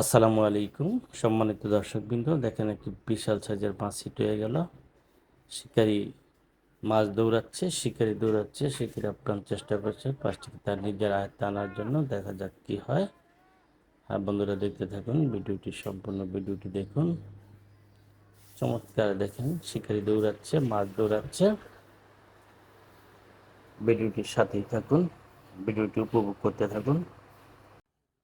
আসসালামু আলাইকুম। সম্মানিত দর্শকবৃন্দ, দেখেন একটি বিশাল সাইজের মাছ হিট হয়ে গেল। শিকারি মাছ দৌড়াচ্ছে, শিকারি দৌড়াচ্ছে শিকারি আপ্রাণ চেষ্টা করছে। পাঁচটিকে তার নিজের আয়ত্তে আনার জন্য দেখা যাক কি হয়। আর বন্ধুরা, দেখতে থাকুন, ভিডিওটি সম্পূর্ণ ভিডিওটি দেখুন। চমৎকার, দেখেন, শিকারি দৌড়াচ্ছে, মাছ দৌড়াচ্ছে। ভিডিওটির সাথেই থাকুন, ভিডিওটি উপভোগ করতে থাকুন।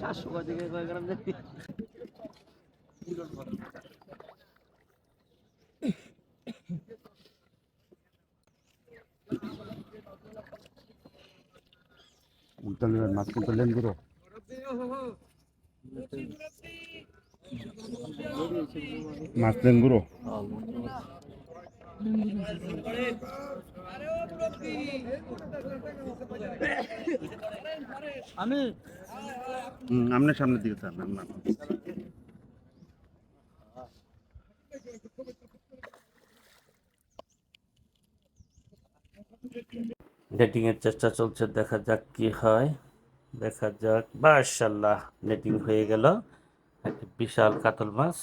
সাতশো কত কয় গ্রাম দেখি উল্টালেন মাছ উল্টালেনগুলো মাছ দেনগুলো আমি হুম আমনে সামনে দিকে স্যার না না নেটিং এর চেষ্টা চলছে দেখা যাক কি হয়। দেখা যাক মাশাল্লাহ নেটিং হয়ে গেল। একটা বিশাল কাতল মাছ।